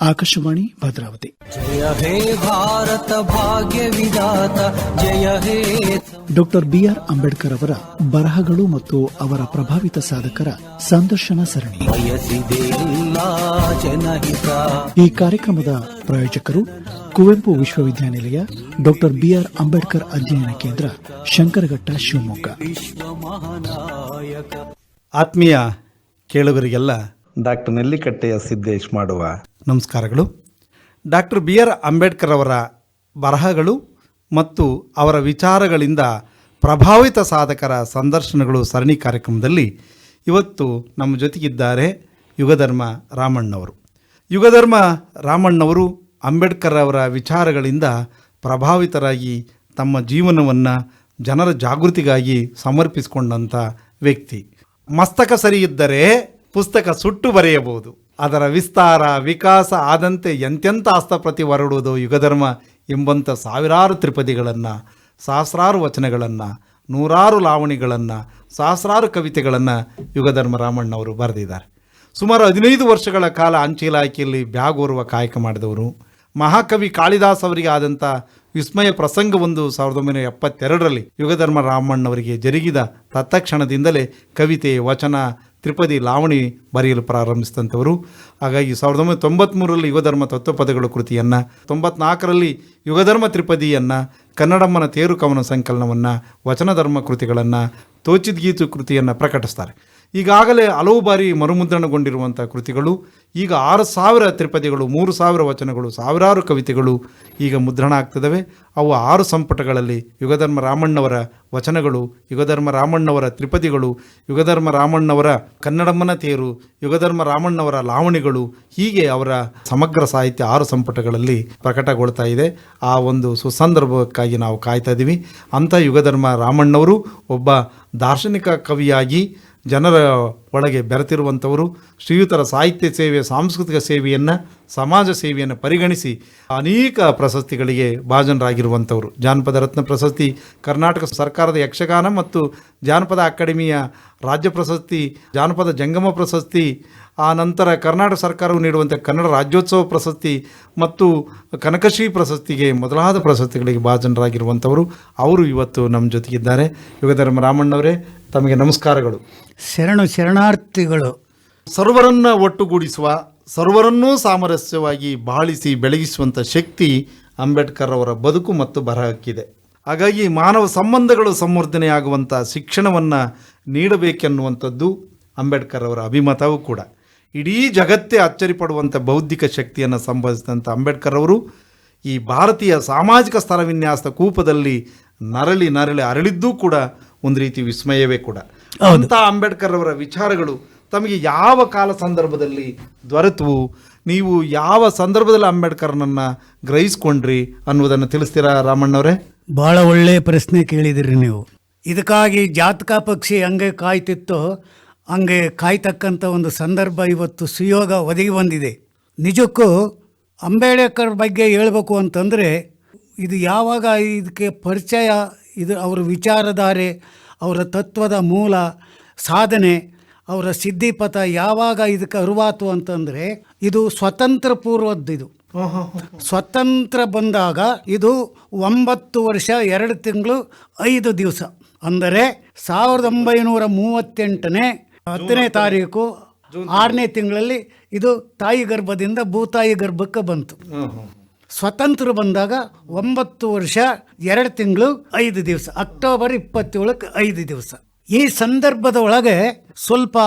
ಆಕಾಶವಾಣಿ ಭದ್ರಾವತಿ. ಜಯ ಹೇ ಭಾರತ ಭಾಗ್ಯ ವಿಧಾತ ಜಯ ಹೇ ಡಾಕ್ಟರ್ ಬಿಆರ್ ಅಂಬೇಡ್ಕರ್ ಅವರ ಬರಹಗಳು ಮತ್ತು ಅವರ ಪ್ರಭಾವಿತ ಸಾಧಕರ ಸಂದರ್ಶನ ಸರಣಿ. ಈ ಕಾರ್ಯಕ್ರಮದ ಪ್ರಾಯೋಜಕರು ಕುವೆಂಪು ವಿಶ್ವವಿದ್ಯಾನಿಲಯ ಡಾಕ್ಟರ್ ಬಿಆರ್ ಅಂಬೇಡ್ಕರ್ ಅಧ್ಯಯನ ಕೇಂದ್ರ ಶಂಕರಘಟ್ಟ ಶಿವಮೊಗ್ಗ. ಆತ್ಮೀಯ ಕೇಳುಗರಿಗೆಲ್ಲ ಡಾಕ್ಟರ್ ನೆಲ್ಲಿಕಟ್ಟೆಯ ಸಿದ್ದೇಶ್ ಮಾಡುವ ನಮಸ್ಕಾರಗಳು. ಡಾಕ್ಟರ್ ಬಿ ಆರ್ ಅಂಬೇಡ್ಕರ್ ಅವರ ಬರಹಗಳು ಮತ್ತು ಅವರ ವಿಚಾರಗಳಿಂದ ಪ್ರಭಾವಿತ ಸಾಧಕರ ಸಂದರ್ಶನಗಳು ಸರಣಿ ಕಾರ್ಯಕ್ರಮದಲ್ಲಿ ಇವತ್ತು ನಮ್ಮ ಜೊತೆಗಿದ್ದಾರೆ ಯುಗಧರ್ಮ ರಾಮಣ್ಣವರು. ಯುಗಧರ್ಮ ರಾಮಣ್ಣವರು ಅಂಬೇಡ್ಕರ್ ಅವರ ವಿಚಾರಗಳಿಂದ ಪ್ರಭಾವಿತರಾಗಿ ತಮ್ಮ ಜೀವನವನ್ನು ಜನರ ಜಾಗೃತಿಗಾಗಿ ಸಮರ್ಪಿಸಿಕೊಂಡಂಥ ವ್ಯಕ್ತಿ. ಮಸ್ತಕ ಸರಿ ಇದ್ದರೆ ಪುಸ್ತಕ ಸುಟ್ಟು ಬರೆಯಬಹುದು. ಅದರ ವಿಸ್ತಾರ, ವಿಕಾಸ ಆದಂತೆ ಎಂತೆಂಥ ಹಸ್ತಪ್ರತಿ ಹೊರಡುವುದು ಯುಗಧರ್ಮ ಎಂಬಂಥ ಸಾವಿರಾರು ತ್ರಿಪದಿಗಳನ್ನು, ಸಹಸ್ರಾರು ವಚನಗಳನ್ನು, ನೂರಾರು ಲಾವಣಿಗಳನ್ನು, ಸಹಸ್ರಾರು ಕವಿತೆಗಳನ್ನು ಯುಗಧರ್ಮ ರಾಮಣ್ಣವರು ಬರೆದಿದ್ದಾರೆ. ಸುಮಾರು ಹದಿನೈದು ವರ್ಷಗಳ ಕಾಲ ಅಂಚೆ ಇಲಾಖೆಯಲ್ಲಿ ಬ್ಯಾಗೋರುವ ಕಾಯಕ ಮಾಡಿದವರು. ಮಹಾಕವಿ ಕಾಳಿದಾಸ್ ಅವರಿಗೆ ಆದಂಥ ವಿಸ್ಮಯ ಪ್ರಸಂಗವೊಂದು ಸಾವಿರದ ಒಂಬೈನೂರ ಎಪ್ಪತ್ತೆರಡರಲ್ಲಿ ಯುಗಧರ್ಮ ರಾಮಣ್ಣವರಿಗೆ ಜರುಗಿದ ತತ್ಕ್ಷಣದಿಂದಲೇ ಕವಿತೆ, ವಚನ ತ್ರಿಪದಿ ಲಾವಣಿ ಬರೆಯಲು ಪ್ರಾರಂಭಿಸಿದಂಥವರು. ಹಾಗಾಗಿ ಸಾವಿರದ ಒಂಬೈನೂರ ತೊಂಬತ್ತ್ಮೂರರಲ್ಲಿ ಯುಗಧರ್ಮ ತತ್ವಪದಗಳ ಕೃತಿಯನ್ನು, ತೊಂಬತ್ನಾಲ್ಕರಲ್ಲಿ ಯುಗಧರ್ಮ ತ್ರಿಪದಿಯನ್ನು, ಕನ್ನಡಮ್ಮನ ತೇರು ಕವನ ಸಂಕಲನವನ್ನು, ವಚನಧರ್ಮ ಕೃತಿಗಳನ್ನು, ತೋಚಿದ್ಗೀತು ಕೃತಿಯನ್ನು ಪ್ರಕಟಿಸ್ತಾರೆ. ಈಗಾಗಲೇ ಹಲವು ಬಾರಿ ಮರುಮುದ್ರಣಗೊಂಡಿರುವಂಥ ಕೃತಿಗಳು, ಈಗ ಆರು ಸಾವಿರ ತ್ರಿಪದಿಗಳು ಮೂರು ಸಾವಿರ ವಚನಗಳು, ಸಾವಿರಾರು ಕವಿತೆಗಳು ಈಗ ಮುದ್ರಣ ಆಗ್ತಿದ್ದಾವೆ ಅವು ಆರು ಸಂಪುಟಗಳಲ್ಲಿ ಯುಗಧರ್ಮ ರಾಮಣ್ಣವರ ವಚನಗಳು, ಯುಗಧರ್ಮ ರಾಮಣ್ಣವರ ತ್ರಿಪದಿಗಳು ಯುಗಧರ್ಮ ರಾಮಣ್ಣವರ ಕನ್ನಡಮ್ಮನ ತೇರು, ಯುಗಧರ್ಮ ರಾಮಣ್ಣವರ ಲಾವಣಿಗಳು, ಹೀಗೆ ಅವರ ಸಮಗ್ರ ಸಾಹಿತ್ಯ ಆರು ಸಂಪುಟಗಳಲ್ಲಿ ಪ್ರಕಟಗೊಳ್ತಾ ಇದೆ. ಆ ಒಂದು ಸುಸಂದರ್ಭಕ್ಕಾಗಿ ನಾವು ಕಾಯ್ತಾ ಇದ್ದೀವಿ. ಅಂಥ ಯುಗಧರ್ಮ ರಾಮಣ್ಣವರು ಒಬ್ಬ ದಾರ್ಶನಿಕ ಕವಿಯಾಗಿ ಜನರ ಒಳಗೆ ಬೆರೆತಿರುವಂಥವರು ಶ್ರೀಯುತರ ಸಾಹಿತ್ಯ ಸೇವೆ, ಸಾಂಸ್ಕೃತಿಕ ಸೇವೆಯನ್ನು, ಸಮಾಜ ಸೇವೆಯನ್ನು ಪರಿಗಣಿಸಿ ಅನೇಕ ಪ್ರಶಸ್ತಿಗಳಿಗೆ ಭಾಜನರಾಗಿರುವಂಥವರು. ಜಾನಪದ ರತ್ನ ಪ್ರಶಸ್ತಿ, ಕರ್ನಾಟಕ ಸರ್ಕಾರದ ಯಕ್ಷಗಾನ ಮತ್ತು ಜಾನಪದ ಅಕಾಡೆಮಿಯ ರಾಜ್ಯ ಪ್ರಶಸ್ತಿ, ಜಾನಪದ ಜಂಗಮ ಪ್ರಶಸ್ತಿ, ಆ ನಂತರ ಕರ್ನಾಟಕ ಸರ್ಕಾರವು ನೀಡುವಂಥ ಕನ್ನಡ ರಾಜ್ಯೋತ್ಸವ ಪ್ರಶಸ್ತಿ ಮತ್ತು ಕನಕಶ್ರೀ ಪ್ರಶಸ್ತಿಗೆ ಮೊದಲಾದ ಪ್ರಶಸ್ತಿಗಳಿಗೆ ಭಾಜನರಾಗಿರುವಂಥವರು. ಅವರು ಇವತ್ತು ನಮ್ಮ ಜೊತೆಗಿದ್ದಾರೆ. ಯುಗಧರ್ಮ ರಾಮಣ್ಣವರೇ ತಮಗೆ ನಮಸ್ಕಾರಗಳು. ಶರಣು ಶರಣಾರ್ಥಿಗಳು. ಸರ್ವರನ್ನ ಒಟ್ಟುಗೂಡಿಸುವ ಸರ್ವರನ್ನೂ ಸಾಮರಸ್ಯವಾಗಿ ಬಾಳಿಸಿ ಬೆಳಗಿಸುವಂಥ ಶಕ್ತಿ ಅಂಬೇಡ್ಕರ್ ಅವರ ಬದುಕು ಮತ್ತು ಬರಹಕ್ಕಿದೆ. ಹಾಗಾಗಿ ಮಾನವ ಸಂಬಂಧಗಳು ಸಂವರ್ಧನೆಯಾಗುವಂಥ ಶಿಕ್ಷಣವನ್ನು ನೀಡಬೇಕೆನ್ನುವಂಥದ್ದು ಅಂಬೇಡ್ಕರ್ ಅವರ ಅಭಿಮತವೂ ಕೂಡ. ಇಡೀ ಜಗತ್ತೇ ಅಚ್ಚರಿ ಪಡುವಂಥ ಬೌದ್ಧಿಕ ಶಕ್ತಿಯನ್ನು ಸಂಭವಿಸಿದಂಥ ಅಂಬೇಡ್ಕರ್ ಅವರು ಈ ಭಾರತೀಯ ಸಾಮಾಜಿಕ ಸ್ಥಳ ವಿನ್ಯಾಸದ ಕೂಪದಲ್ಲಿ ನರಳಿ ನರಳಿ ಅರಳಿದ್ದೂ ಕೂಡ ಒಂದು ರೀತಿ ವಿಸ್ಮಯವೇ ಕೂಡ. ಅಂತ ಅಂಬೇಡ್ಕರ್ ಅವರ ವಿಚಾರಗಳು ತಮಗೆ ಯಾವ ಕಾಲ ಸಂದರ್ಭದಲ್ಲಿ ದೊರೆತವು? ನೀವು ಯಾವ ಸಂದರ್ಭದಲ್ಲಿ ಅಂಬೇಡ್ಕರ್ನನ್ನು ಗ್ರಹಿಸ್ಕೊಂಡ್ರಿ ಅನ್ನೋದನ್ನು ತಿಳಿಸ್ತೀರಾ ರಾಮಣ್ಣವರೇ? ಬಹಳ ಒಳ್ಳೆಯ ಪ್ರಶ್ನೆ ಕೇಳಿದಿರಿ ನೀವು. ಇದಕ್ಕಾಗಿ ಜಾತಕ ಪಕ್ಷಿ ಹಂಗೆ ಕಾಯ್ತಿತ್ತು ಹಂಗೆ ಕಾಯ್ತಕ್ಕಂಥ ಒಂದು ಸಂದರ್ಭ ಇವತ್ತು ಸುಯೋಗ ಒದಗಿ ಬಂದಿದೆ. ನಿಜಕ್ಕೂ ಅಂಬೇಡ್ಕರ್ ಬಗ್ಗೆ ಹೇಳಬೇಕು ಅಂತಂದರೆ ಇದು ಯಾವಾಗ ಇದಕ್ಕೆ ಪರಿಚಯ ಇದು ಅವರ ವಿಚಾರಧಾರೆ ಅವರ ತತ್ವದ ಮೂಲ ಸಾಧನೆ ಅವರ ಸಿದ್ಧಿಪಥ ಯಾವಾಗ ಇದಕ್ಕೆ ಅರುವಾತು ಅಂತಂದರೆ ಇದು ಸ್ವತಂತ್ರ ಪೂರ್ವದ್ದಿದು ಸ್ವತಂತ್ರ ಬಂದಾಗ ಇದು ಒಂಬತ್ತು ವರ್ಷ ಎರಡು ತಿಂಗಳು ಐದು ದಿವಸ. ಅಂದರೆ ಸಾವಿರದ ಒಂಬೈನೂರ ಮೂವತ್ತೆಂಟನೇ ಹತ್ತನೇ ತಾರೀಕು ಆರನೇ ತಿಂಗಳಲ್ಲಿ ಇದು ತಾಯಿ ಗರ್ಭದಿಂದ ಭೂತಾಯಿ ಗರ್ಭಕ್ಕೆ ಬಂತು. ಸ್ವತಂತ್ರ ಬಂದಾಗ ಒಂಬತ್ತು ವರ್ಷ ಎರಡು ತಿಂಗಳು ಐದು ದಿವಸ. ಅಕ್ಟೋಬರ್ ಇಪ್ಪತ್ತೇಳಕ್ಕೆ ಐದು ದಿವಸ. ಈ ಸಂದರ್ಭದ ಒಳಗೆ ಸ್ವಲ್ಪ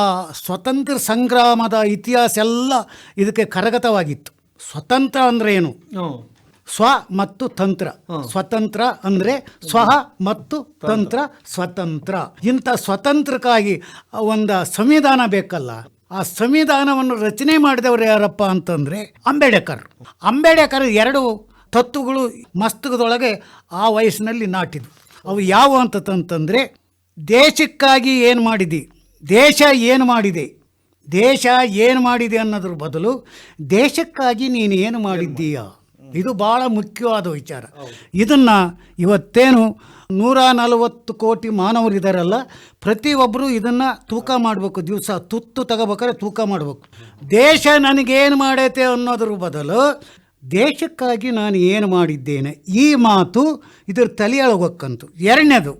ಸ್ವತಂತ್ರ ಸಂಗ್ರಾಮದ ಇತಿಹಾಸ ಎಲ್ಲ ಇದಕ್ಕೆ ಕರಗತವಾಗಿತ್ತು. ಸ್ವತಂತ್ರ ಅಂದ್ರೆ ಏನು? ಸ್ವ ಮತ್ತು ತಂತ್ರ. ಸ್ವತಂತ್ರ ಅಂದ್ರೆ ಸ್ವಹ ಮತ್ತು ತಂತ್ರ. ಸ್ವತಂತ್ರ. ಇಂಥ ಸ್ವತಂತ್ರಕ್ಕಾಗಿ ಒಂದು ಸಂವಿಧಾನ ಬೇಕಲ್ಲ. ಆ ಸಂವಿಧಾನವನ್ನು ರಚನೆ ಮಾಡಿದವರು ಯಾರಪ್ಪ ಅಂತಂದರೆ ಅಂಬೇಡ್ಕರ್. ಅಂಬೇಡ್ಕರ್ ಎರಡು ತತ್ವಗಳು ಮಸ್ತಕದೊಳಗೆ ಆ ವಯಸ್ಸಿನಲ್ಲಿ ನಾಟಿದ್ವು. ಅವು ಯಾವ ಅಂತಂತಂದ್ರೆ ದೇಶಕ್ಕಾಗಿ ಏನು ಮಾಡಿದೆ ದೇಶ ಏನು ಮಾಡಿದೆ ದೇಶ ಏನು ಮಾಡಿದೆ ಅನ್ನೋದ್ರ ಬದಲು ದೇಶಕ್ಕಾಗಿ ನೀನು ಏನು ಮಾಡಿದ್ದೀಯಾ? ಇದು ಭಾಳ ಮುಖ್ಯವಾದ ವಿಚಾರ. ಇದನ್ನು ಇವತ್ತೇನು ನೂರ ನಲವತ್ತು ಕೋಟಿ ಮಾನವರಿದ್ದಾರಲ್ಲ ಪ್ರತಿಯೊಬ್ಬರು ಇದನ್ನ ತೂಕ ಮಾಡಬೇಕು, ದಿವಸ ತುತ್ತು ತಗೋಬೇಕಾದ್ರೆ ತೂಕ ಮಾಡಬೇಕು. ದೇಶ ನನಗೇನು ಮಾಡೈತೆ ಅನ್ನೋದ್ರ ಬದಲು ದೇಶಕ್ಕಾಗಿ ನಾನು ಏನು ಮಾಡಿದ್ದೇನೆ, ಈ ಮಾತು ಇದ್ರ ತಲೆಯೊಳಗಕ್ಕಂತು ಎರಡನೇದು,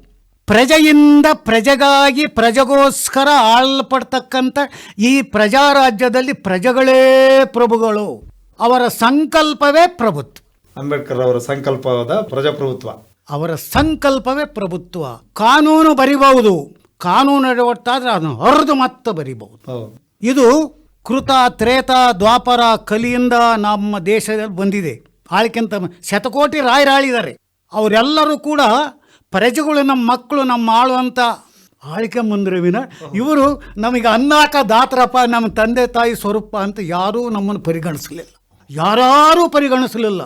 ಪ್ರಜೆಯಿಂದ ಪ್ರಜೆಗಾಗಿ ಪ್ರಜೆಗೋಸ್ಕರ ಆಳಲ್ಪಡ್ತಕ್ಕಂಥ ಈ ಪ್ರಜಾರಾಜ್ಯದಲ್ಲಿ ಪ್ರಜೆಗಳೇ ಪ್ರಭುಗಳು. ಅವರ ಸಂಕಲ್ಪವೇ ಪ್ರಭುತ್ವ. ಅಂಬೇಡ್ಕರ್ ಅವರ ಸಂಕಲ್ಪವಾದ ಪ್ರಜಾಪ್ರಭುತ್ವ. ಅವರ ಸಂಕಲ್ಪವೇ ಪ್ರಭುತ್ವ. ಕಾನೂನು ಬರಿಬಹುದು. ಕಾನೂನು ಒಟ್ಟಾದ್ರೆ ಅದನ್ನು ಹೊರದು ಮತ್ತೆ ಬರಿಬಹುದು. ಇದು ಕೃತ ತ್ರೇತ ದ್ವಾಪರ ಕಲಿಯಿಂದ ನಮ್ಮ ದೇಶದಲ್ಲಿ ಬಂದಿದೆ. ಆಳ್ಕಿಂತ ಶತಕೋಟಿ ರಾಯರಾಳಿದ್ದಾರೆ. ಅವರೆಲ್ಲರೂ ಕೂಡ ಪ್ರಜೆಗಳು ನಮ್ಮ ಮಕ್ಕಳು ನಮ್ಮ ಆಳುವಂತ ಆಳ್ಕೆ ಮುಂದ್ರವಿನ ವಿನ ಇವರು ನಮಗೆ ಅನ್ನಾಕ ದಾತರಪ್ಪ ನಮ್ಮ ತಂದೆ ತಾಯಿ ಸ್ವರೂಪ ಅಂತ ಯಾರೂ ನಮ್ಮನ್ನು ಪರಿಗಣಿಸಲಿಲ್ಲ. ಯಾರೂ ಪರಿಗಣಿಸಲಿಲ್ಲ.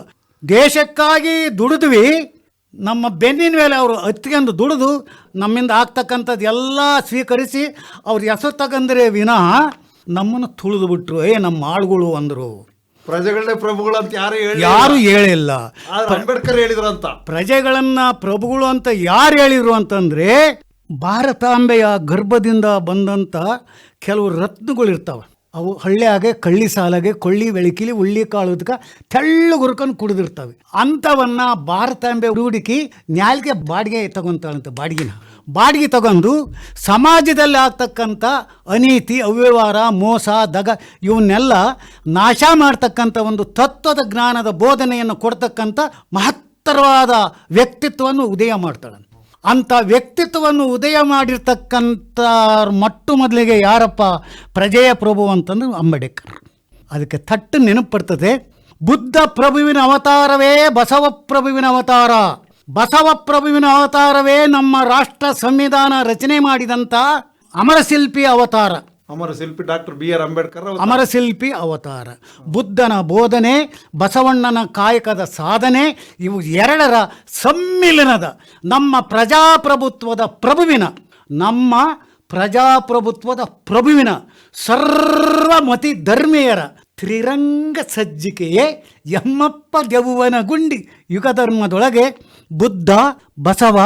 ದೇಶಕ್ಕಾಗಿ ದುಡಿದ್ವಿ ನಮ್ಮ ಬೆನ್ನಿನ ಮೇಲೆ ಅವರು ಹತ್ಕೊಂಡು ದುಡಿದು ನಮ್ಮಿಂದ ಆಗ್ತಕ್ಕಂಥದ್ದು ಎಲ್ಲ ಸ್ವೀಕರಿಸಿ ಅವ್ರು ಹೆಸರು ತಗಂದ್ರೆ ವಿನಃ ನಮ್ಮನ್ನು ತುಳಿದು ಬಿಟ್ರು. ಏ ನಮ್ಮ ಆಳುಗಳು ಅಂದರು. ಪ್ರಜೆಗಳೇ ಪ್ರಭುಗಳು ಅಂತ ಯಾರು ಹೇಳಿ ಯಾರು ಹೇಳಿಲ್ಲ. ಅಂಬೇಡ್ಕರ್ ಹೇಳಿದ್ರು ಅಂತ. ಪ್ರಜೆಗಳನ್ನ ಪ್ರಭುಗಳು ಅಂತ ಯಾರು ಹೇಳಿದ್ರು ಅಂತಂದ್ರೆ ಭಾರತಾಂಬೆಯ ಗರ್ಭದಿಂದ ಬಂದಂತ ಕೆಲವು ರತ್ನಗಳು ಇರ್ತಾವೆ ಅವು ಹಳ್ಳಿಯಾಗೆ ಕಳ್ಳಿ ಸಾಲಾಗೆ, ಕೊಳ್ಳಿ ಬೆಳಕಿಲಿ, ಉಳ್ಳಿ ಕಾಳುದಕ ತೆಳ್ಳು ಗುರ್ಕೊಂಡು ಕುಡಿದಿರ್ತವೆ. ಅಂಥವನ್ನ ಭಾರತಾಂಬೆ ಹುಡುಕಿ ನ್ಯಾಲ್ಗೆ ಬಾಡಿಗೆ ತಗೊಂತಾಳಂತೆ ಬಾಡಿಗೆನ. ಬಾಡಿಗೆ ತಗೊಂಡು ಸಮಾಜದಲ್ಲಿ ಆಗ್ತಕ್ಕಂಥ ಅನೀತಿ, ಅವ್ಯವಹಾರ, ಮೋಸ, ದಗ ಇವನ್ನೆಲ್ಲ ನಾಶ ಮಾಡ್ತಕ್ಕಂಥ ಒಂದು ತತ್ವದ ಜ್ಞಾನದ ಬೋಧನೆಯನ್ನು ಕೊಡ್ತಕ್ಕಂಥ ಮಹತ್ತರವಾದ ವ್ಯಕ್ತಿತ್ವವನ್ನು ಉದಯ ಮಾಡ್ತಾಳಂತೆ. ಅಂಥ ವ್ಯಕ್ತಿತ್ವವನ್ನು ಉದಯ ಮಾಡಿರ್ತಕ್ಕಂಥ ಮೊಟ್ಟ ಮೊದಲಿಗೆ ಯಾರಪ್ಪ? ಪ್ರಜೆಯ ಪ್ರಭು ಅಂತಂದ್ರೆ ಅಂಬೇಡ್ಕರ್. ಅದಕ್ಕೆ ತಟ್ಟು ಬರ್ತದೆ ಬುದ್ಧ ಪ್ರಭುವಿನ ಅವತಾರವೇ ಬಸವ ಪ್ರಭುವಿನ ಅವತಾರ. ಬಸವ ಪ್ರಭುವಿನ ಅವತಾರವೇ ನಮ್ಮ ರಾಷ್ಟ್ರ ಸಂವಿಧಾನ ರಚನೆ ಮಾಡಿದಂಥ ಅಮರಶಿಲ್ಪಿ ಅವತಾರ. ಅಮರ ಶಿಲ್ಪಿ ಡಾಕ್ಟರ್ ಬಿ ಆರ್ ಅಂಬೇಡ್ಕರ್ ಅಮರ ಅಮರಶಿಲ್ಪಿ ಅವತಾರ. ಬುದ್ಧನ ಬೋಧನೆ, ಬಸವಣ್ಣನ ಕಾಯಕದ ಸಾಧನೆ, ಇವು ಎರಡರ ಸಮ್ಮಿಲನದ ನಮ್ಮ ಪ್ರಜಾಪ್ರಭುತ್ವದ ಪ್ರಭುವಿನ, ನಮ್ಮ ಪ್ರಜಾಪ್ರಭುತ್ವದ ಪ್ರಭುವಿನ ಸರ್ವಮತಿ ಧರ್ಮೀಯರ ತ್ರಿರಂಗ ಸಜ್ಜಿಕೆಯೇ ಯಮ್ಮಪ್ಪ ದೆವ್ವನ ಗುಂಡಿ ಯುಗಧರ್ಮದೊಳಗೆ ಬುದ್ಧ, ಬಸವ,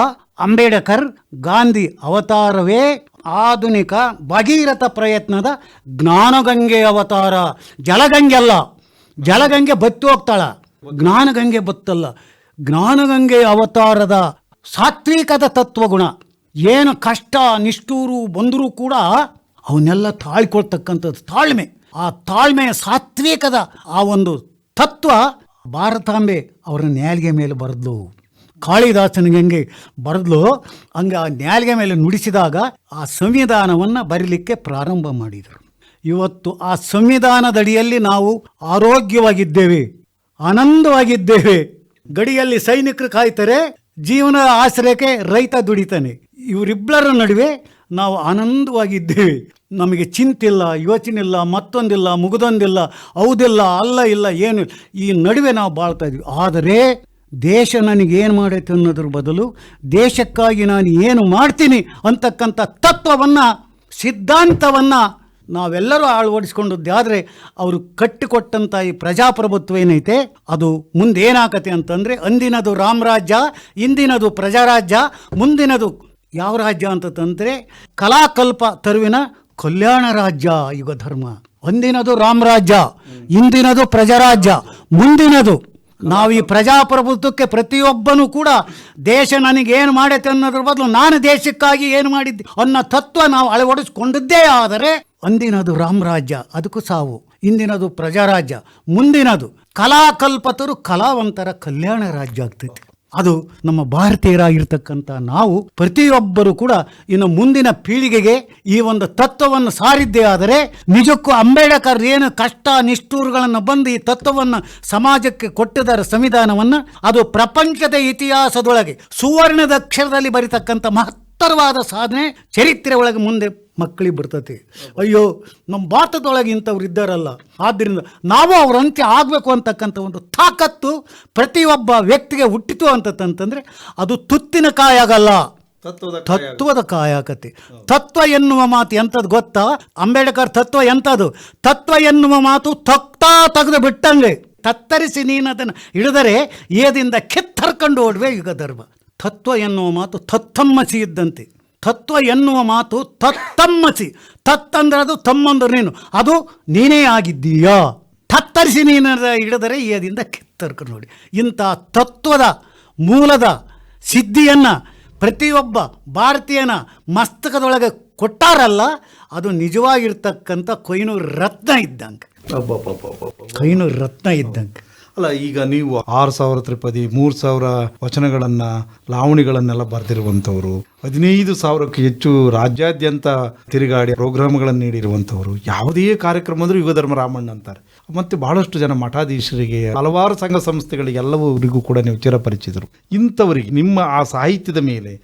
ಅಂಬೇಡ್ಕರ್ ಗಾಂಧಿ ಅವತಾರವೇ ಆಧುನಿಕ ಭಗೀರಥ ಪ್ರಯತ್ನದ ಜ್ಞಾನಗಂಗೆ ಅವತಾರ. ಜಲಗಂಗೆ ಅಲ್ಲ. ಜಲಗಂಗೆ ಬತ್ತಿ ಹೋಗ್ತಾಳ. ಜ್ಞಾನಗಂಗೆ ಬತ್ತಲ್ಲ. ಜ್ಞಾನಗಂಗೆ ಅವತಾರದ ಸಾತ್ವಿಕದ ತತ್ವಗುಣ. ಏನು ಕಷ್ಟ, ನಿಷ್ಠೂರು ಬಂದರೂ ಕೂಡ ಅವನ್ನೆಲ್ಲ ತಾಳ್ಕೊಳ್ತಕ್ಕಂಥದ್ದು ತಾಳ್ಮೆ. ಆ ತಾಳ್ಮೆಯ ಸಾತ್ವಿಕದ ಆ ಒಂದು ತತ್ವ ಭಾರತಾಂಬೆ ಅವರ ನ್ಯಾಲ್ಗೆ ಮೇಲೆ ಬರೆದ್ಲು. ಕಾಳಿದಾಸನಿಗೆ ಬರೆದ್ಲು, ಹಂಗೆ ಆ ನ್ಯಾಲ್ಗೆ ಮೇಲೆ ನುಡಿಸಿದಾಗ ಆ ಸಂವಿಧಾನವನ್ನು ಬರೀಲಿಕ್ಕೆ ಪ್ರಾರಂಭ ಮಾಡಿದರು. ಇವತ್ತು ಆ ಸಂವಿಧಾನದಡಿಯಲ್ಲಿ ನಾವು ಆರೋಗ್ಯವಾಗಿದ್ದೇವೆ, ಆನಂದವಾಗಿದ್ದೇವೆ. ಗಡಿಯಲ್ಲಿ ಸೈನಿಕರು ಕಾಯ್ತಾರೆ, ಜೀವನ ಆಶ್ರಯಕ್ಕೆ ರೈತ ದುಡಿತಾನೆ. ಇವರಿಬ್ಬರ ನಡುವೆ ನಾವು ಆನಂದವಾಗಿದ್ದೇವೆ. ನಮಗೆ ಚಿಂತಿಲ್ಲ ಯೋಚನೆ ಇಲ್ಲ ಮತ್ತೊಂದಿಲ್ಲ, ಮುಗಿದೊಂದಿಲ್ಲ, ಹೌದಿಲ್ಲ, ಅಲ್ಲ ಇಲ್ಲ, ಏನು ಈ ನಡುವೆ ನಾವು ಬಾಳ್ತಾ ಇದ್ವಿ. ಆದರೆ ದೇಶ ನನಗೇನು ಮಾಡೈತೆ ಅನ್ನೋದ್ರ ಬದಲು ದೇಶಕ್ಕಾಗಿ ನಾನು ಏನು ಮಾಡ್ತೀನಿ ಅಂತಕ್ಕಂಥ ತತ್ವವನ್ನು, ಸಿದ್ಧಾಂತವನ್ನು ನಾವೆಲ್ಲರೂ ಅಳವಡಿಸ್ಕೊಂಡದ್ದೇ ಆದರೆ ಅವರು ಕಟ್ಟಿಕೊಟ್ಟಂಥ ಈ ಪ್ರಜಾಪ್ರಭುತ್ವ ಏನೈತೆ? ಅದು ಮುಂದೆ ಏನಾಗತ್ತೆ ಅಂತಂದರೆ ಅಂದಿನದು ರಾಮರಾಜ್ಯ ಇಂದಿನದು ಪ್ರಜಾರಾಜ್ಯ, ಮುಂದಿನದು ಯಾವ ರಾಜ್ಯ ಅಂತಂದರೆ ಕಲಾಕಲ್ಪ ತರುವಿನ ಕಲ್ಯಾಣ ರಾಜ್ಯ ಯುಗ ಧರ್ಮ ಅಂದಿನದು ರಾಮರಾಜ್ಯ ಇಂದಿನದು ಪ್ರಜಾರಾಜ್ಯ, ಮುಂದಿನದು ನಾವು ಈ ಪ್ರಜಾಪ್ರಭುತ್ವಕ್ಕೆ ಪ್ರತಿಯೊಬ್ಬನೂ ಕೂಡ ದೇಶ ನನಗೆ ಏನು ಮಾಡೈತೆ ಅನ್ನೋದ್ರ ಬದಲು ನಾನು ದೇಶಕ್ಕಾಗಿ ಏನು ಮಾಡಿದ್ದೆ ಅನ್ನೋ ತತ್ವ ನಾವು ಅಳವಡಿಸ್ಕೊಂಡಿದ್ದೇ ಆದರೆ ಅಂದಿನದು ರಾಮರಾಜ್ಯ ಅದಕ್ಕೂ ಸಾವು. ಇಂದಿನದು ಪ್ರಜಾರಾಜ್ಯ, ಮುಂದಿನದು ಕಲಾಕಲ್ಪತರು ಕಲಾವಂತರ ಕಲ್ಯಾಣ ರಾಜ್ಯ ಆಗ್ತೈತಿ. ಅದು ನಮ್ಮ ಭಾರತೀಯರಾಗಿರ್ತಕ್ಕಂಥ ನಾವು ಪ್ರತಿಯೊಬ್ಬರು ಕೂಡ ಇನ್ನು ಮುಂದಿನ ಪೀಳಿಗೆಗೆ ಈ ಒಂದು ತತ್ವವನ್ನು ಸಾರಿದ್ದೇ ಆದರೆ ನಿಜಕ್ಕೂ ಅಂಬೇಡ್ಕರ್ ಏನು ಕಷ್ಟ ನಿಷ್ಠೂರುಗಳನ್ನು ಬಂದು ಈ ತತ್ವವನ್ನು ಸಮಾಜಕ್ಕೆ ಕೊಟ್ಟಿದ್ದಾರೆ ಸಂವಿಧಾನವನ್ನು ಅದು ಪ್ರಪಂಚದ ಇತಿಹಾಸದೊಳಗೆ ಸುವರ್ಣದ ಅಕ್ಷರದಲ್ಲಿ ಬರೀತಕ್ಕಂಥ ಮಹತ್ತರವಾದ ಸಾಧನೆ ಚರಿತ್ರೆ ಒಳಗೆ ಮುಂದೆ ಮಕ್ಕಳಿಗೆ ಬರ್ತತಿ. ಅಯ್ಯೋ ನಮ್ಮ ಭಾರತದೊಳಗೆ ಇಂಥವ್ರು ಇದ್ದಾರಲ್ಲ. ಆದ್ದರಿಂದ ನಾವು ಅವರಂತೆ ಆಗಬೇಕು ಅಂತಕ್ಕಂಥ ಒಂದು ತಾಕತ್ತು ಪ್ರತಿಯೊಬ್ಬ ವ್ಯಕ್ತಿಗೆ ಹುಟ್ಟಿತು ಅಂತಂತಂದರೆ ಅದು ತುತ್ತಿನ ಕಾಯಾಗಲ್ಲ ತತ್ವದ ಕಾಯಕತೆ ತತ್ವ ಎನ್ನುವ ಮಾತು ಎಂಥದ್ದು ಗೊತ್ತಾ? ಅಂಬೇಡ್ಕರ್ ತತ್ವ ಎಂಥದ್ದು? ತತ್ವ ಎನ್ನುವ ಮಾತು ತಕ್ತಾ ತೆಗೆದು ಬಿಟ್ಟಂಗೆ. ತತ್ತರಿಸಿ ನೀನು ಅದನ್ನು ಹಿಡಿದರೆ ಏದಿಂದ ಕಿತ್ತರ್ಕೊಂಡು ಓಡುವೆ ಯುಗ ಧರ್ಮ ತತ್ವ ಎನ್ನುವ ಮಾತು ತತ್ತಮ್ಮಸಿ ಇದ್ದಂತೆ. ತತ್ವ ಎನ್ನುವ ಮಾತು ತತ್ತಮ್ಮಸಿ. ತತ್ತಂದ್ರೆ ಅದು ತಮ್ಮಂದ್ರೆ ನೀನು. ಅದು ನೀನೇ ಆಗಿದ್ದೀಯಾ? ತತ್ತರಿಸಿ ನೀನು ಹಿಡಿದರೆ ಏದಿಂದ ಕಿತ್ತರ್ಕ ನೋಡಿ. ಇಂಥ ತತ್ವದ ಮೂಲದ ಸಿದ್ಧಿಯನ್ನು ಪ್ರತಿಯೊಬ್ಬ ಭಾರತೀಯನ ಮಸ್ತಕದೊಳಗೆ ಕೊಟ್ಟಾರಲ್ಲ ಅದು ನಿಜವಾಗಿರ್ತಕ್ಕಂಥ ಕೊಯ್ನೂರು ರತ್ನ ಇದ್ದಂಗೆ. ಕೊಯ್ನೂರು ರತ್ನ ಇದ್ದಂಗೆ. ಅಲ್ಲ, ಈಗ ನೀವು ಆರು ಸಾವಿರ ತ್ರಿಪದಿ, ಮೂರು ಸಾವಿರ ವಚನಗಳನ್ನ, ಲಾವಣಿಗಳನ್ನೆಲ್ಲ ಬರೆದಿರುವಂಥವ್ರು, ಹದಿನೈದು ಸಾವಿರಕ್ಕೂ ಹೆಚ್ಚು ರಾಜ್ಯಾದ್ಯಂತ ತಿರುಗಾಡಿ ಪ್ರೋಗ್ರಾಮ್ಗಳನ್ನು ನೀಡಿರುವಂಥವ್ರು, ಯಾವುದೇ ಕಾರ್ಯಕ್ರಮ ಅಂದ್ರೂ ಯುಗಧರ್ಮ ರಾಮಣ್ಣ ಅಂತಾರೆ. ಮತ್ತೆ ಬಹಳಷ್ಟು ಜನ ಮಠಾಧೀಶರಿಗೆ, ಹಲವಾರು ಸಂಘ ಸಂಸ್ಥೆಗಳಿಗೆ ಎಲ್ಲವರಿಗೂ ಕೂಡ ನೀವು ಚಿರಪರಿಚಿತರು. ಇಂಥವರಿಗೆ, ನಿಮ್ಮ ಆ ಸಾಹಿತ್ಯದ ಮೇಲೆ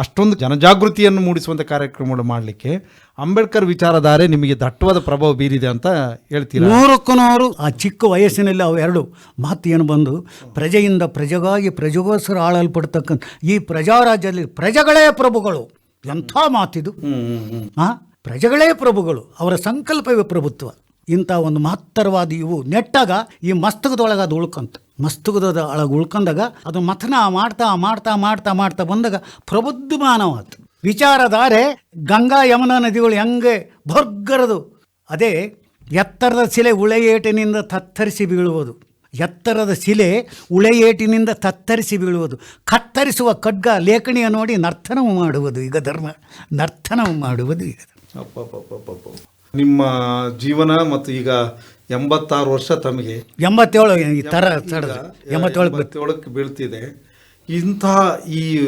ಅಷ್ಟೊಂದು ಜನಜಾಗೃತಿಯನ್ನು ಮೂಡಿಸುವಂಥ ಕಾರ್ಯಕ್ರಮಗಳು ಮಾಡಲಿಕ್ಕೆ ಅಂಬೇಡ್ಕರ್ ವಿಚಾರಧಾರೆ ನಿಮಗೆ ದಟ್ಟವಾದ ಪ್ರಭಾವ ಬೀರಿದೆ ಅಂತ ಹೇಳ್ತೀರಾ? ನೂರಕ್ಕೂ ನೂರು ಆ ಚಿಕ್ಕ ವಯಸ್ಸಿನಲ್ಲಿ ಅವೆರಡು ಮಾತು ಏನು ಬಂದು ಪ್ರಜೆಯಿಂದ ಪ್ರಜೆಗಾಗಿ ಪ್ರಜೆಗೋಸ್ಕರ ಆಳಲ್ಪಡ್ತಕ್ಕಂಥ ಈ ಪ್ರಜಾರಾಜ್ಯದಲ್ಲಿ ಪ್ರಜೆಗಳೇ ಪ್ರಭುಗಳು. ಎಂಥ ಮಾತಿದು. ಹಾಂ ಪ್ರಜೆಗಳೇ ಪ್ರಭುಗಳು. ಅವರ ಸಂಕಲ್ಪವೇ ಪ್ರಭುತ್ವ. ಇಂಥ ಒಂದು ಮಹತ್ತರವಾದ ಇವು ನೆಟ್ಟಾಗ ಈ ಮಸ್ತಕದೊಳಗೆ ಅದು ಉಳ್ಕಂತ. ಮಸ್ತಕದ ಒಳಗೆ ಉಳ್ಕೊಂಡಾಗ ಅದು ಮಥನ ಮಾಡ್ತಾ ಮಾಡ್ತಾ ಮಾಡ್ತಾ ಮಾಡ್ತಾ ಬಂದಾಗ ಪ್ರಬುದ್ಧಮಾನವಾತು. ವಿಚಾರಧಾರೆ ಗಂಗಾ ಯಮುನಾ ನದಿಗಳು ಹೆಂಗೆ ಭರ್ಗರದು. ಅದೇ ಎತ್ತರದ ಶಿಲೆ ಉಳೆಯೇಟಿನಿಂದ ತತ್ತರಿಸಿ ಬೀಳುವುದು. ಎತ್ತರದ ಶಿಲೆ ಉಳೆಯೇಟಿನಿಂದ ತತ್ತರಿಸಿ ಬೀಳುವುದು. ಕತ್ತರಿಸುವ ಖಡ್ಗ ಲೇಖಣಿಯ ನೋಡಿ ನರ್ತನವು ಮಾಡುವುದು ಈಗ ಧರ್ಮ. ನರ್ತನವು ಮಾಡುವುದು ಈಗ ನಿಮ್ಮ ಜೀವನ ಮತ್ತು ಈಗ ಎಂಬತ್ತಾರು ವರ್ಷ ತಮಗೆ ಎಂಬತ್ತೇಳು ಈ ಥರ ಎಂಬತ್ತೇಳು ಎಂಬತ್ತೇಳಕ್ಕೆ ಬೀಳ್ತಿದೆ. ಇಂತಹ ಈ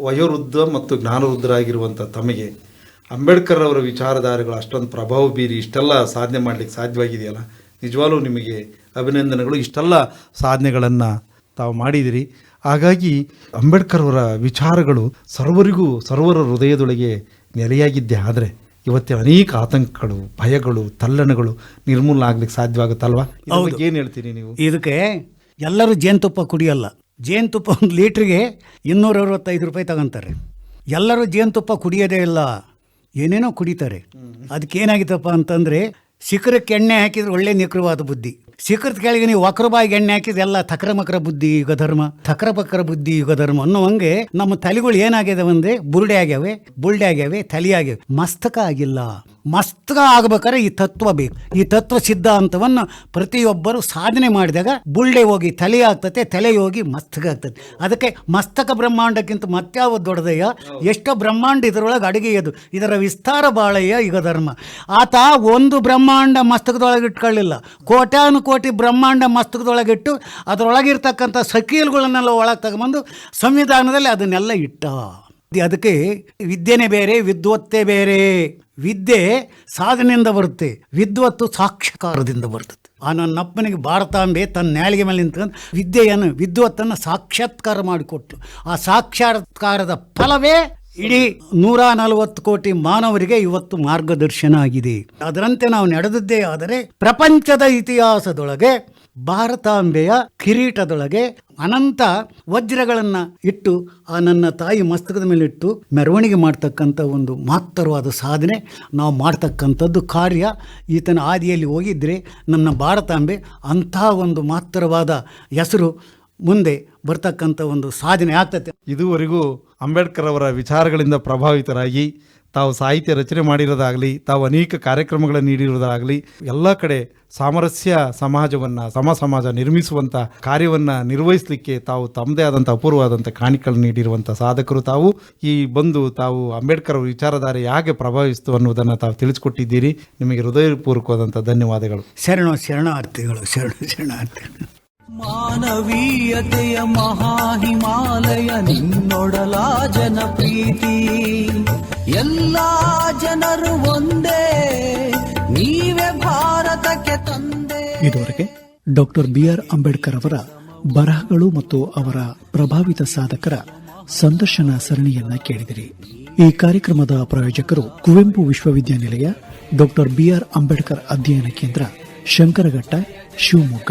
ವಯೋವೃದ್ಧ ಮತ್ತು ಜ್ಞಾನವೃದ್ಧರಾಗಿರುವಂಥ ತಮಗೆ ಅಂಬೇಡ್ಕರ್ ಅವರ ವಿಚಾರಧಾರೆಗಳು ಅಷ್ಟೊಂದು ಪ್ರಭಾವ ಬೀರಿ ಇಷ್ಟೆಲ್ಲ ಸಾಧನೆ ಮಾಡಲಿಕ್ಕೆ ಸಾಧ್ಯವಾಗಿದೆಯಲ್ಲ? ನಿಜವಾಗ್ಲೂ ನಿಮಗೆ ಅಭಿನಂದನೆಗಳು. ಇಷ್ಟೆಲ್ಲ ಸಾಧನೆಗಳನ್ನು ತಾವು ಮಾಡಿದಿರಿ. ಹಾಗಾಗಿ ಅಂಬೇಡ್ಕರ್ ಅವರ ವಿಚಾರಗಳು ಸರ್ವರಿಗೂ ಸರ್ವರ ಹೃದಯದೊಳಗೆ ನೆಲೆಯಾಗಿದ್ದೆ ಆದರೆ ಇವತ್ತಿನ ಅನೇಕ ಆತಂಕಗಳು ಭಯಗಳು ತಲ್ಲಣಗಳು ನಿರ್ಮೂಲನೆ ಆಗ್ಲಿಕ್ಕೆ ಸಾಧ್ಯವಾಗುತ್ತಲ್ವಾ? ಏನು ಹೇಳ್ತೀರಿ ನೀವು? ಇದಕ್ಕೆ ಎಲ್ಲರೂ ಜೇನುತುಪ್ಪ ಕುಡಿಯಲ್ಲ. ಜೇನುತುಪ್ಪ ಒಂದು ಲೀಟ್ರಿಗೆ ಇನ್ನೂರ ಅರವತ್ತೈದು ರೂಪಾಯಿ ತಗೊಂತಾರೆ. ಎಲ್ಲರೂ ಜೇನುತುಪ್ಪ ಕುಡಿಯೋದೇ ಇಲ್ಲ. ಏನೇನೋ ಕುಡಿತಾರೆ. ಅದಕ್ಕೆ ಏನಾಗಿತ್ತಪ್ಪ ಅಂತಂದರೆ ಶಿಖರಕ್ಕೆ ಎಣ್ಣೆ ಹಾಕಿದ್ರೆ ಒಳ್ಳೆ ನಿಖರವಾದ ಬುದ್ಧಿ. ಶಿಖರದ ಕೆಳಗೆ ನೀವು ವಕ್ರಬಾಯಿಗೆ ಎಣ್ಣೆ ಹಾಕಿದ ಎಲ್ಲ ತಕ್ರ ಮಕರ ಬುದ್ಧಿ ಯುಗ ಧರ್ಮ ತಕ್ರ ಬುದ್ಧಿ ಯುಗ ಧರ್ಮ ಅನ್ನೋ ಹಂಗೆ ನಮ್ಮ ತಲೆಗಳು ಏನಾಗಿದೆ ಅಂದ್ರೆ ಬುರುಡೆ ಆಗ್ಯಾವೆ ಬುಲ್ಡೆ ಆಗ್ಯಾವೆ, ತಲೆ ಆಗ್ಯಾವೆ. ಮಸ್ತಕ ಆಗಿಲ್ಲ. ಮಸ್ತಕ ಆಗ್ಬೇಕಾದ್ರೆ ಈ ತತ್ವ ಬೇಕು. ಈ ತತ್ವ ಸಿದ್ಧಾಂತವನ್ನು ಪ್ರತಿಯೊಬ್ಬರು ಸಾಧನೆ ಮಾಡಿದಾಗ ಬುಲ್ಡೆ ಹೋಗಿ ತಲೆ ಆಗ್ತತೆ, ತಲೆ ಹೋಗಿ ಮಸ್ತಕ ಆಗ್ತದೆ ಅದಕ್ಕೆ ಮಸ್ತಕ ಬ್ರಹ್ಮಾಂಡಕ್ಕಿಂತ ಮತ್ಯಾವ ದೊಡ್ಡದಯ್ಯ? ಎಷ್ಟೋ ಬ್ರಹ್ಮಾಂಡ ಇದರೊಳಗೆ ಅಡಿಗೆಯದು ಇದರ ವಿಸ್ತಾರ ಬಾಳಯ್ಯ ಈಗ ಧರ್ಮ. ಆತ ಒಂದು ಬ್ರಹ್ಮಾಂಡ ಮಸ್ತಕದೊಳಗೆ ಇಟ್ಕೊಳ್ಳಿಲ್ಲ. ಕೋಟ್ಯಾನು ಕೋಟಿ ಬ್ರಹ್ಮಾಂಡ ಮಸ್ತಕದೊಳಗಿಟ್ಟು ಅದರೊಳಗಿರ್ತಕ್ಕಂಥ ಸಕೀಲ್ಗಳನ್ನೆಲ್ಲ ಒಳಗೆ ತಗೊಂಬಂದು ಸಂವಿಧಾನದಲ್ಲಿ ಅದನ್ನೆಲ್ಲ ಇಟ್ಟ. ಅದಕ್ಕೆ ವಿದ್ಯೆನೇ ಬೇರೆ, ವಿದ್ವತ್ತೇ ಬೇರೆ. ವಿದ್ಯೆ ಸಾಧನೆಯಿಂದ ಬರುತ್ತೆ, ವಿದ್ವತ್ತು ಸಾಕ್ಷಕಾರದಿಂದ ಬರ್ತದೆ. ಆ ನನ್ನಪ್ಪನಿಗೆ ಭಾರತಾಂಬೆ ತನ್ನ ನ್ಯಾಳಿಗೆ ಮೇಲೆ ನಿಂತ್ಕೊಂಡು ವಿದ್ಯೆಯನ್ನು, ವಿದ್ವತ್ತನ್ನು ಸಾಕ್ಷಾತ್ಕಾರ ಮಾಡಿಕೊಟ್ಟು, ಆ ಸಾಕ್ಷಾತ್ಕಾರದ ಫಲವೇ ಇಡೀ ನೂರ ನಲವತ್ತು ಕೋಟಿ ಮಾನವರಿಗೆ ಇವತ್ತು ಮಾರ್ಗದರ್ಶನ ಆಗಿದೆ. ಅದರಂತೆ ನಾವು ನಡೆದದ್ದೇ ಆದರೆ ಪ್ರಪಂಚದ ಇತಿಹಾಸದೊಳಗೆ ಭಾರತಾಂಬೆಯ ಕಿರೀಟದೊಳಗೆ ಅನಂತ ವಜ್ರಗಳನ್ನು ಇಟ್ಟು ಆ ನನ್ನ ತಾಯಿ ಮಸ್ತಕದ ಮೇಲೆ ಇಟ್ಟು ಮೆರವಣಿಗೆ ಮಾಡ್ತಕ್ಕಂಥ ಒಂದು ಮಹತ್ತರವಾದ ಸಾಧನೆ. ನಾವು ಮಾಡ್ತಕ್ಕಂಥದ್ದು ಕಾರ್ಯ. ಈತನ ಆದಿಯಲ್ಲಿ ಹೋಗಿದ್ದರೆ ನಮ್ಮ ಭಾರತಾಂಬೆ ಅಂಥ ಒಂದು ಮಹತ್ತರವಾದ ಹೆಸರು ಮುಂದೆ ಬರ್ತಕ್ಕಂಥ ಒಂದು ಸಾಧನೆ ಆಗ್ತದೆ ಇದುವರೆಗೂ ಅಂಬೇಡ್ಕರ್ ಅವರ ವಿಚಾರಗಳಿಂದ ಪ್ರಭಾವಿತರಾಗಿ ತಾವು ಸಾಹಿತ್ಯ ರಚನೆ ಮಾಡಿರೋದಾಗಲಿ, ತಾವು ಅನೇಕ ಕಾರ್ಯಕ್ರಮಗಳನ್ನು ನೀಡಿರೋದಾಗಲಿ, ಎಲ್ಲ ಕಡೆ ಸಾಮರಸ್ಯ ಸಮಾಜವನ್ನು, ಸಮ ಸಮಾಜ ನಿರ್ಮಿಸುವಂಥ ಕಾರ್ಯವನ್ನು ನಿರ್ವಹಿಸಲಿಕ್ಕೆ ತಾವು ತಮ್ಮದೇ ಆದಂಥ ಅಪೂರ್ವವಾದಂಥ ಕಾಣಿಕೆಗಳನ್ನು ನೀಡಿರುವಂಥ ಸಾಧಕರು ತಾವು. ಈ ಬಂದು ತಾವು ಅಂಬೇಡ್ಕರ್ ವಿಚಾರಧಾರೆ ಹೇಗೆ ಪ್ರಭಾವಿಸಿತು ಅನ್ನೋದನ್ನು ತಾವು ತಿಳಿಸ್ಕೊಟ್ಟಿದ್ದೀರಿ. ನಿಮಗೆ ಹೃದಯಪೂರ್ವಕವಾದಂಥ ಧನ್ಯವಾದಗಳು. ಶರಣ, ಶರಣಾರ್ಥಿಗಳು ಶರಣ, ಶರಣಾರ್ಥಿಗಳು. ಮಾನವೀಯತೆಯ ಮಹಾಹಿಮಾಲಯ ನಿನ್ನೊಡಲ ಜನಪ್ರೀತಿ. ಎಲ್ಲ ಜನರು ಒಂದೇ, ನೀವೇ ಭಾರತಕ್ಕೆ ತಂದೆ. ಇದುವರೆಗೆ ಡಾಕ್ಟರ್ ಬಿ ಆರ್ ಅಂಬೇಡ್ಕರ್ ಅವರ ಬರಹಗಳು ಮತ್ತು ಅವರ ಪ್ರಭಾವಿತ ಸಾಧಕರ ಸಂದರ್ಶನ ಸರಣಿಯನ್ನ ಕೇಳಿದಿರಿ. ಈ ಕಾರ್ಯಕ್ರಮದ ಪ್ರಾಯೋಜಕರು ಕುವೆಂಪು ವಿಶ್ವವಿದ್ಯಾನಿಲಯ, ಡಾಕ್ಟರ್ ಬಿ ಆರ್ ಅಂಬೇಡ್ಕರ್ ಅಧ್ಯಯನ ಕೇಂದ್ರ, ಶಂಕರಘಟ್ಟ, ಶಿವಮೊಗ್ಗ.